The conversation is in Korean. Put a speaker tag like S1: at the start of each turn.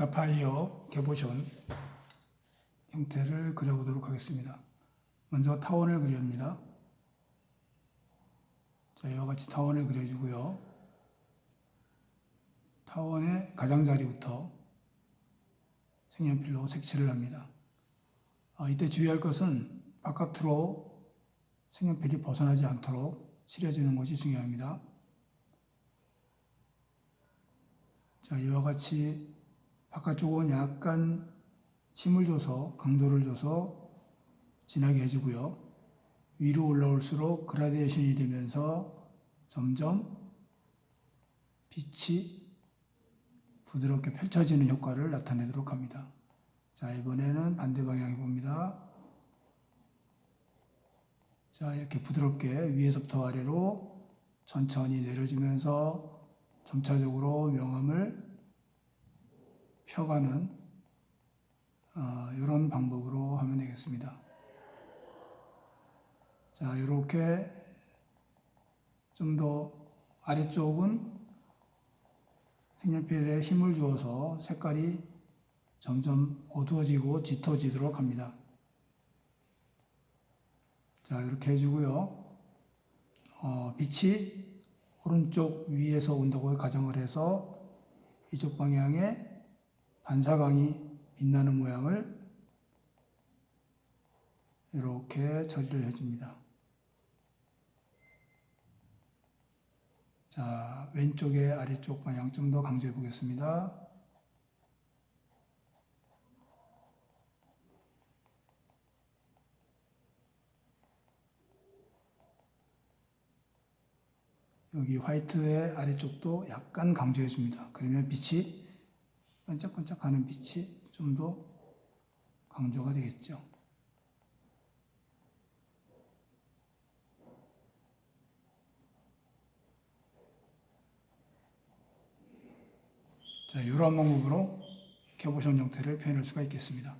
S1: 사파이어 개보션 형태를 그려보도록 하겠습니다. 먼저 타원을 그려합니다. 자, 이와 같이 타원을 그려주고요. 타원의 가장자리부터 색연필로 색칠을 합니다. 아, 이때 주의할 것은 바깥으로 색연필이 벗어나지 않도록 칠해주는 것이 중요합니다. 자, 이와 같이 바깥쪽은 약간 힘을 줘서 강도를 줘서 진하게 해주고요. 위로 올라올수록 그라데이션이 되면서 점점 빛이 부드럽게 펼쳐지는 효과를 나타내도록 합니다. 자, 이번에는 반대 방향에 봅니다. 자, 이렇게 부드럽게 위에서부터 아래로 천천히 내려주면서 점차적으로 명암을 펴가는 어, 이런 방법으로 하면 되겠습니다. 자, 이렇게 좀 더 아래쪽은 색연필에 힘을 주어서 색깔이 점점 어두워지고 짙어지도록 합니다. 자, 이렇게 해주고요. 어, 빛이 오른쪽 위에서 온다고 가정을 해서 이쪽 방향에 반사광이 빛나는 모양을 이렇게 처리를 해줍니다. 자, 왼쪽의 아래쪽 방향 좀 더 강조해 보겠습니다. 여기 화이트의 아래쪽도 약간 강조해 줍니다. 그러면 빛이 반짝반짝하는 빛이 좀 더 강조가 되겠죠. 자, 이러한 방법으로 캐보션 형태를 표현할 수가 있겠습니다.